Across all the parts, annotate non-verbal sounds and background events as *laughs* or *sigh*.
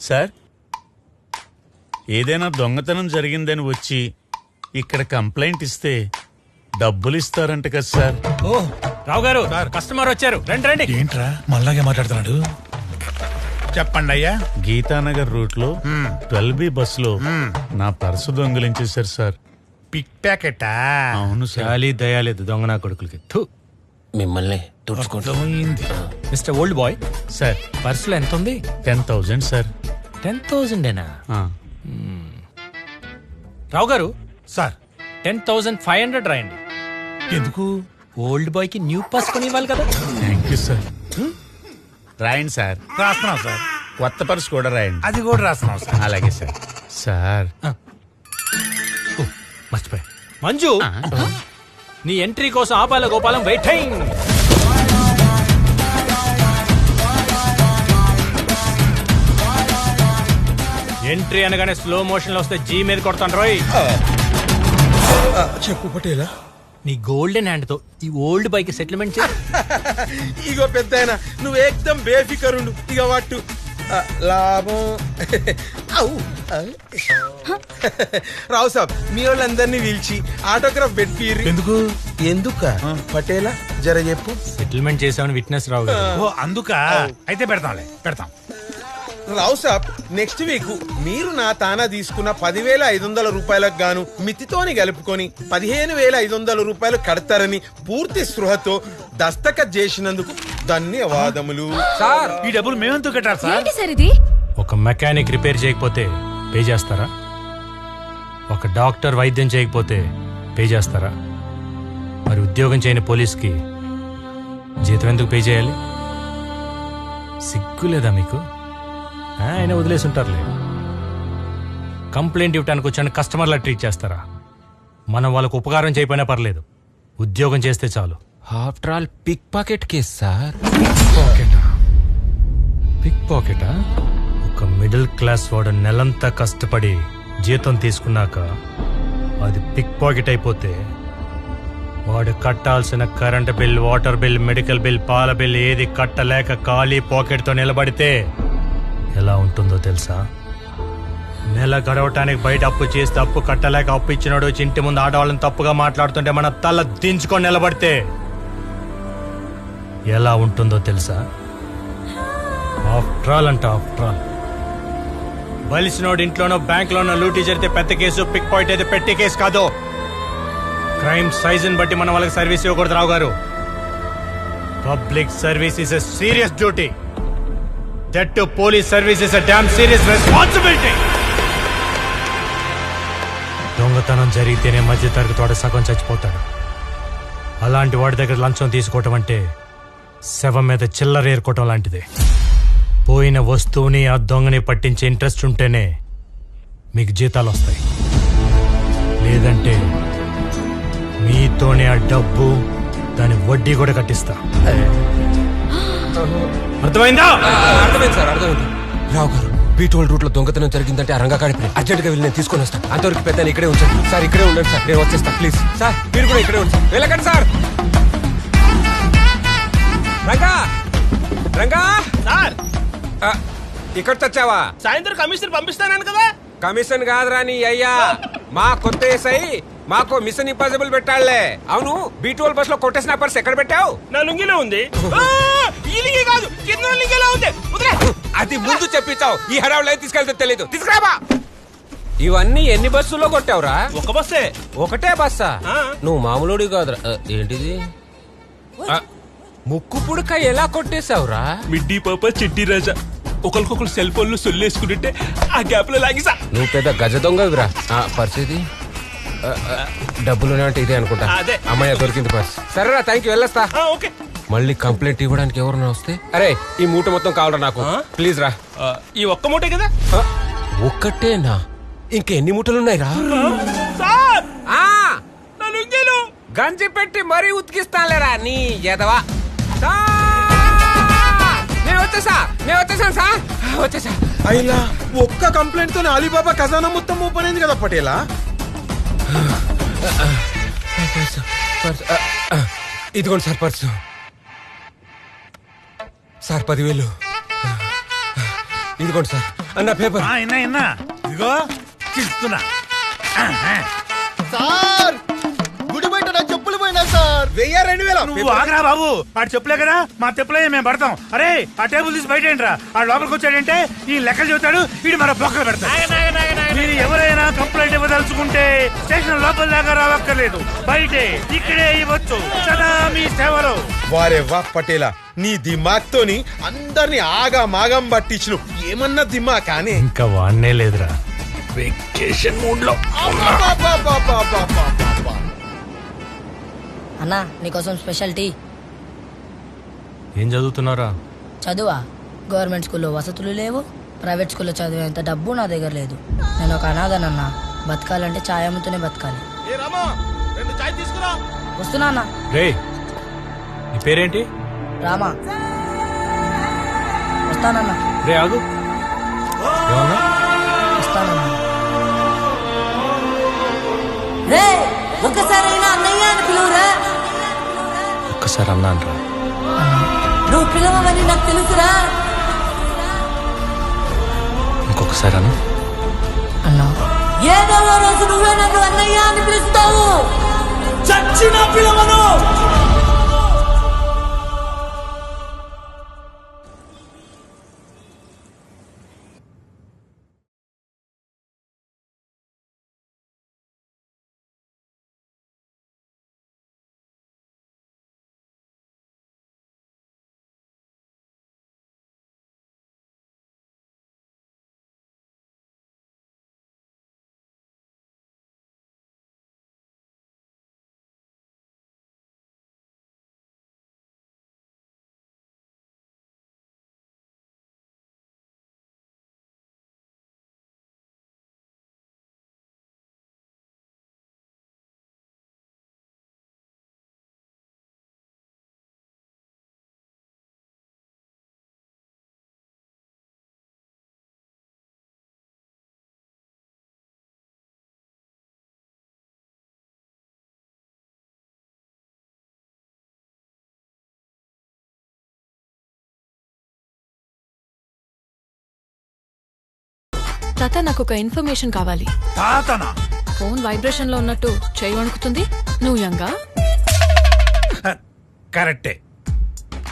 Sir ఏదైనా దొంగతనం జరిగిందని వచ్చి ఇక్కడ కంప్లైంట్ ఇస్తే డబ్బులు ఇస్తారంట కదా సార్. ఓ రావు గారు కస్టమర్ వచ్చారు. రండి రండి. ఏంట్రా? మళ్ళాగే మాట్లాడుతున్నాడు. చెప్పండి అయ్యా. గీతానగర్ రూట్లో ట్వెల్వ్ బి బస్సులో నా పర్సు దొంగిలించేశారు సార్. పిక్ ప్యాకెటా? అవును సార్. చాలీ దయాలేదు దొంగ నా కొడుకులకి. థు. మిమ్మల్ని తుడుచుకుంటా. Mister old boy sir. పర్సులో ఎంత ఉంది? Ten thousand sir. Ten థౌజండేనా? Rao garu sir. Ten thousand five hundred రాయండి. ఎందుకు? ఓల్డ్ బాయ్కి న్యూ పాస్ కొని ఇవ్వాలి కదా. Thank you sir. రాయండి సార్. రాస్తున్నాం సార్. కొత్త పర్సు కూడా రాయండి. అది కూడా రాస్తున్నాం సార్. అలాగే సార్. సార్. ఓ, మర్చిపోయా. మంజు నీ ఎంట్రీ కోసం ఆపాల గోపాలం వెయిటింగ్. ఎంట్రీ అనగానే స్లో మోషన్లో వస్తే జీ మీద కొడతాను రోయ్. చెప్పు పటేలా. నీ గోల్డెన్ హ్యాండ్తో ఈ ఓల్డ్ బైక్ సెటిల్మెంట్ ఇగో పెద్ద నువ్వు ఏకదం బేఫికరుండు. ఇక వాటు లాభం. *laughs* రావు సాబ్ మీ వాళ్ళందరినీ పిలిచి ఆటోగ్రాఫ్ పెట్టిర్రి ఎందుకు? ఎందుక? పటేలా జర చెప్పు. సెటిల్మెంట్ చేసామని విట్నెస్ రావు అందుక? అయితే పెడతాంలే పెడతాం. రావు సాబ్ నెక్స్ట్ వీక్ మీరు నా తానా తీసుకున్న పదివేల ఐదు వందల రూపాయలకు గాను మితితోని కలుపుకొని పదిహేను వేల ఐదు వందల రూపాయలు కడతారని పూర్తి స్పృహతో దస్తఖత్ చేసినందుకు ధన్యవాదములు. సార్ ఈ డబ్బులు మేమెందుకు కట్టాలి సార్? ఏంటి సార్ ఇది? ఒక మెకానిక్ రిపేర్ చేయకపోతే పే చేస్తారా? ఒక డాక్టర్ వైద్యం చేయకపోతే పే చేస్తారా? మరి ఉద్యోగం చేయని పోలీస్కి జీతం ఎందుకు పే చేయాలి? సిగ్గు లేదా మీకు? ఆయన వదిలేసి ఉంటారులే. కంప్లైంట్ ఇవ్వడానికి వచ్చాను కస్టమర్లా ట్రీట్ చేస్తారా? మనం వాళ్ళకు ఉపకారం చేయకపోయినా పర్లేదు. ఉద్యోగం చేస్తే చాలు. After all pickpocket case sir. పాకెటా? Pick పాకెటా? ఒక మిడిల్ క్లాస్ వాడు నెలంతా కష్టపడి జీతం తీసుకున్నాక అది పిక్ పాకెట్ అయిపోతే వాడు కట్టాల్సిన current bill water bill medical bill పాల బిల్ ఏది కట్టలేక ఖాళీ పాకెట్తో నిలబడితే ఎలా ఉంటుందో తెలుసా? నెల గడవటానికి బయట అప్పు చేస్తే అప్పు కట్టలేక అప్పు ఇచ్చినాడు వచ్చి ఇంటి ముందు ఆడవాళ్ళని తప్పుగా మాట్లాడుతుంటే మన తల దించుకొని నిలబడితే ఎలా ఉంటుందో తెలుసా? ఆఫ్టర్ ఆల్ అంట ఆఫ్టర్ ఆల్ బలిసినోడు ఇంట్లోనో బ్యాంక్లోనో లూటీ జరిగితే పెద్ద కేసు పిక్ పాయింట్ అయితే పెట్టి కేసు కాదు. క్రైమ్ సైజుని బట్టి మన వాళ్ళకి సర్వీస్ ఇవ్వకూడదు Rao garu. Public service is a serious duty that too police service is a damn serious responsibility దొంగతనం జరిగితేనే మధ్య తరగతి వాడు సగం చచ్చిపోతాడు. అలాంటి వాడి దగ్గర లంచం తీసుకోవటం అంటే శవం మీద చిల్లర ఏరుకోవటం లాంటిది. పోయిన వస్తువుని ఆ దొంగని పట్టించే ఇంట్రెస్ట్ ఉంటేనే మీకు జీతాలు వస్తాయి. లేదంటే మీతోనే ఆ డబ్బు దాని వడ్డీ కూడా కట్టిస్తా. అర్థమైందా? అర్థమైంది సార్ అర్థమైంది. రావు గారు బీటోల్ రూట్లో దొంగతనం జరిగిందంటే ఆ రంగకాడిపై అర్జెంట్గా వెళ్ళి నేను తీసుకొని వస్తాను అంతవరకు పెద్ద ఇక్కడే ఉంచండి. సార్ ఇక్కడే ఉండండి సార్ నేను వచ్చేస్తా ప్లీజ్. సార్ మీరు కూడా ఇక్కడే ఉంచండి వెళ్ళకండి సార్. రంగా రంగా. సార్. ఇక్కడ తెచ్చావా సాయంత్రం కమిషన్ పంపిస్తానని కదా. కమిషన్ కాదురా నీ అయ్యా. మా కొత్త ఎస్ఐ మాకు మిషన్ ఇంపాసిబుల్ పెట్టాలే అవును బీటోల్ బస్లో కొట్టేసిన పర్స్ ఎక్కడ పెట్టావు? నా లుంగిలో ఉంది. కాదు కింద లింగిలో ఉంది. అది ముందు చెప్పించావు ఈ హడావులో ఏం తీసుకెళ్తే తెలీదు. తీసుకురాబా. ఇవన్నీ ఎన్ని బస్సుల్లో కొట్టావురా? ఒక బస్సే. ఒకటే బస్సా? ఆ. నువ్వు మామూలుడి కాదురా. ఆ, ఏంటిది? ఆ, ముక్కు పుడక ఎలా కొట్టేశావురా? మిడ్డీ పాప చిట్టి రాజా. ఒకరికొకరు సెల్ ఫోన్లు సొల్లేసుకుంటుంటే ఆ గ్యాప్లో లాగిసా. నువ్వు పెద్ద గజ దొంగవిరా. ఆ, పర్స్ ఇది ఆ, ఆ, డబ్బులు అంటే ఇదే అనుకుంటా. అదే. అమ్మాయి దొరికింది పర్స్ సరేరా థ్యాంక్ యూ వెళ్ళొస్తా. ఆ, ఓకే. మళ్ళీ కంప్లైంట్ ఇవ్వడానికి ఎవరన్నా వస్తే? అరే ఈ మూట మొత్తం కావాలరా నాకు? ప్లీజ్ రా. ఈ ఒక్క మూటే కదా? ఒక్కటేనా? ఇంకెన్ని మూటలు ఉన్నాయి రా గంజి పెట్టి మరీ ఉతికిస్తానులేరా నీ ఎదవా! నేను వచ్చేసా నేను వచ్చేసాను సార్! వచ్చేసా. అయిలా ఒక్క కంప్లైంట్తో అలీబాబా ఖజానా మొత్తం ఓపెన్ అయింది కదా పటేలా? పర్సు, పర్సు, ఇదిగోండి సార్ పర్సు. సార్ పదివేలు. ఇదిగోండి సార్. అన్న పేపర్. ఇదిగో చిస్తున్నా సార్! నా చెప్పులు పోయినా సార్? వెయ్యి రెండు వేల. నువ్వు ఆగరా బాబు. ఆడు చెప్పులే కదా మా చెప్పులే మేము పడతాం. అరే ఆ టేబుల్ తీసి బయట ఏంట్రా ఆ లోపలికి వచ్చాడంటే ఈ లెక్కలు చెబుతాడు వీడు మన బొక్కలు పెడతాడు. మీరు ఎవరైనా కంప్లైంట్ ఇవ్వదలుచుకుంటే స్టేషన్ లోపల దాకా రావక్కర్లేదు. బయటే ఇక్కడే ఇవ్వచ్చు. సదా మీ సేవలో. వారే వా పటేలా. నీ దిమాగ్తోని అందరిని ఆగా మాగం పట్టించిన. ఏమన్నా దిమా కానీ ఇంకా వాడనే లేదురా. అన్నా నీకోసం స్పెషల్ టీ. ఏం చదువుతున్నారా? చదువా? గవర్నమెంట్ స్కూల్లో వసతులు లేవు ప్రైవేట్ స్కూల్లో చదివేంత డబ్బు నా దగ్గర లేదు. నేను ఒక అనాథనన్నా బతకాలంటే ఛాయ్ అమ్ముతూనే బతకాలి. వస్తున్నా అన్నా. రే నీ పేరేంటి? రామా. వస్తానన్నా. రే ఆగు. ఏమన్నా? వస్తానన్నా. రే ఒక్కసారి అన్నా అంటారా నువ్వు పిలవమని నాకు తెలుసురా. ఇంకొకసారి అన్న. అన్నా. ఏదో రోజు నువ్వే నన్ను అన్నయ్య అని పిలుస్తావు. చచ్చిన పిలవను. తాత నాకు ఒక ఇన్ఫర్మేషన్ కావాలి. తాతనా? ఫోన్ వైబ్రేషన్లో ఉన్నట్టు చేయి వణుకుతుంది. నువ్వు యంగా? కరెక్టే.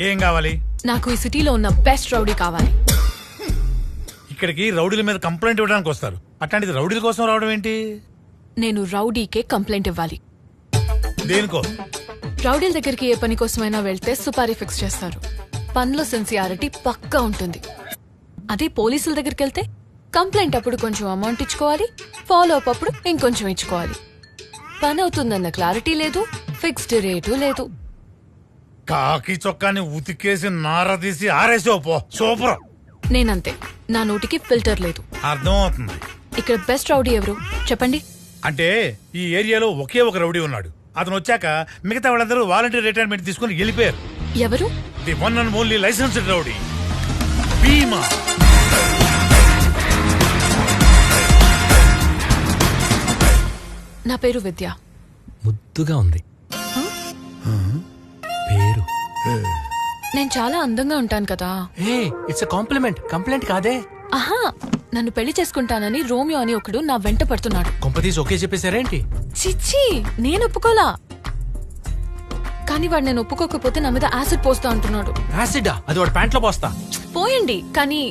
ఏం కావాలి? నాకు ఈ సిటీలో ఉన్న బెస్ట్ రౌడీ కావాలి. ఇక్కడికి రౌడీల మీద కంప్లైంట్ ఇవ్వడానికి వస్తారు. అట్లాంటిది రౌడీల కోసం రావడం ఏంటి? నేను రౌడీకే కంప్లైంట్ ఇవ్వాలి. దేనికో? రౌడీల దగ్గరికి ఏ పని కోసమైనా వెళ్తే సుపారీ ఫిక్స్ చేస్తారు. పనిలో సిన్సియారిటీ పక్కా ఉంటుంది. అదే పోలీసుల దగ్గరికి వెళ్తే కంప్లైంట్ అప్పుడు కొంచెం అమౌంట్ ఇచ్చుకోవాలి ఫాలో అప్ అప్పుడు ఇంకొంచెం ఇచ్చుకోవాలి. పని అవుతుందన్న క్లారిటీ లేదు ఫిక్స్డ్ రేటు లేదు. కాకి చొక్కాని ఉతికేసి నార తీసి ఆరేసావు పో. సూపర్. నేనంతే నా నోటికి ఫిల్టర్ లేదు. అర్థం అవుతుంది ఇక్కడ బెస్ట్ రౌడీ ఎవరు? చెప్పండి. అంటే ఈ ఏరియాలో ఒకే ఒక రౌడీ ఉన్నాడు. అతను వచ్చాక మిగతా వాళ్ళందరూ వాలంటీర్ రిటైర్మెంట్ తీసుకుని వెళ్ళిపోయారు. ఎవరు? The one and only licensed rowdy Bheema. నా పేరు విద్య. ముద్దుగా ఉంది. పేరు. నేను చాలా అందంగా ఉంటాను కదా. ఏ ఇట్స్ కాంప్లిమెంట్. కంప్లైంట్ కాదే. ఆహా నన్ను పెళ్ళి చేసుకుంటానని రోమియో అని ఒకడు నా వెంట పడుతున్నాడు. కొంపతీసి ఓకే చెప్పేశారేంటి? చిచ్చి నేను ఒప్పుకోలా? కానీ వాడు నేను ఒప్పుకోకపోతే నా మీద యాసిడ్ పోస్తా అంటున్నాడు. యాసిడా? అది వాడు ప్యాంట్లో పోస్తా. పోయండి కానీ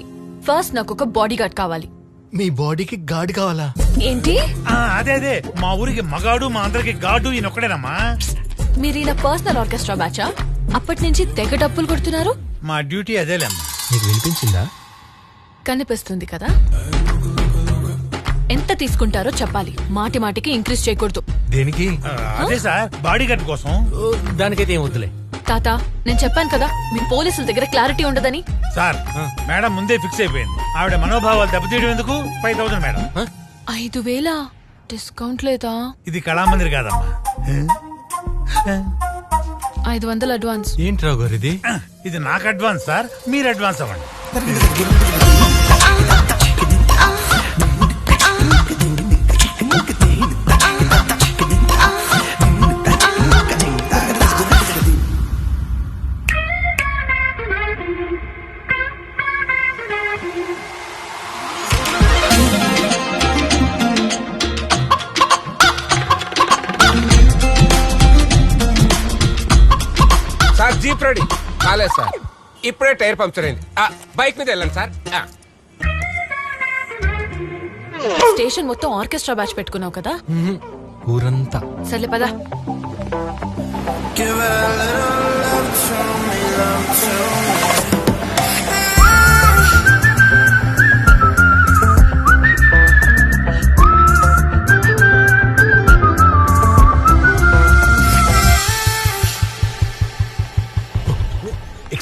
ఫస్ట్ నాకు ఒక బాడీ గార్డ్ కావాలి. మీ బాడీకి గాడి కావాలా? ఏంటి? ఆ, అదే అదే. మా ఊరికి మగాడు మా అందరికి గాడు ఈయన ఒక్కడేనమ్మా. మీరు ఈయన పర్సనల్ ఆర్కెస్ట్రా బ్యాచా? అప్పటి నుంచి తెగ డప్పులు కొడుతున్నారు? మా డ్యూటీ అదేలేమ్మా. నీకు వినిపించిందా? కనిపిస్తుంది కదా? ఎంత తీసుకుంటారో చెప్పాలి. మాటి మాటికి ఇంక్రీజ్ చేయకూడదు. దేనికి? ఆ, అదే సార్ బాడీ గార్డ్ కోసం. దానికైతే ఏం వద్దులే. తాత నేను చెప్పాను కదా మీ పోలీసుల దగ్గర క్లారిటీ ఉండదని. సార్ మేడం ముందే ఫిక్స్ అయిపోయింది. ఆవిడ మనోభావాలు దెబ్బతీయడం ఎందుకు? Five thousand madam. ఐదు వేల? డిస్కౌంట్ లేదా? ఇది కళామందిర్ కాదమ్మా. ఐదు వందలు అడ్వాన్స్. ఏంటి రావు గారు ఇది? ఇది నాకు అడ్వాన్స్ సార్. మీరు అడ్వాన్స్ అవ్వండి. డ్యూక్ రెడీ కాలేదు సార్. ఇప్పుడే టైర్ పంక్చర్ అయింది. ఆ, బైక్ మీద వెళ్ళండి సార్. ఆ. స్టేషన్ మొత్తం ఆర్కెస్ట్రా బ్యాచ్ పెట్టుకున్నావు కదా? ఊరంతా. సర్లే పదా.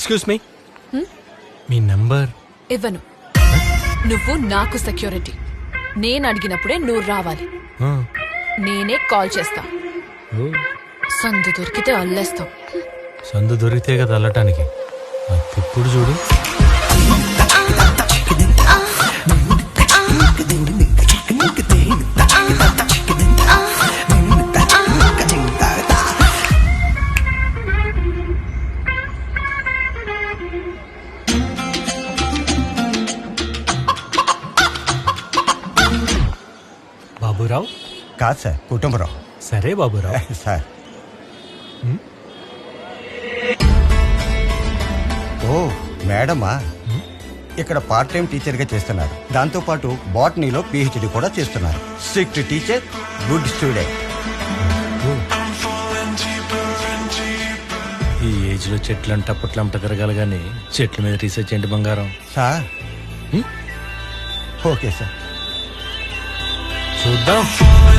ఎక్స్క్యూజ్ మీ మీ నంబర్. ఇవ్వను. నువ్వు నాకు సెక్యూరిటీ నేను అడిగినప్పుడే నువ్వు రావాలి. నేనే కాల్ చేస్తా. సందు దొరికితే అల్లేస్తాం. సందు దొరికితే కదా అల్లటానికి. ఇప్పుడు చూడు. కాదు సార్ కుటుంబరావు. సరే బాబురావు. సార్. ఓ మేడమా? ఇక్కడ పార్ట్ టైం టీచర్గా చేస్తున్నారు. దాంతోపాటు బాటనీలో పిహెచ్డి కూడా చేస్తున్నారు. స్ట్రిక్ట్ టీచర్ గుడ్ స్టూడెంట్ ఈ ఏజ్లో చెట్లు అంట పుట్లంట తిరగాలి కానీ చెట్ల మీద రీసెర్చ్ ఏంటి బంగారం? సార్. Okay sir. చూద్దాం.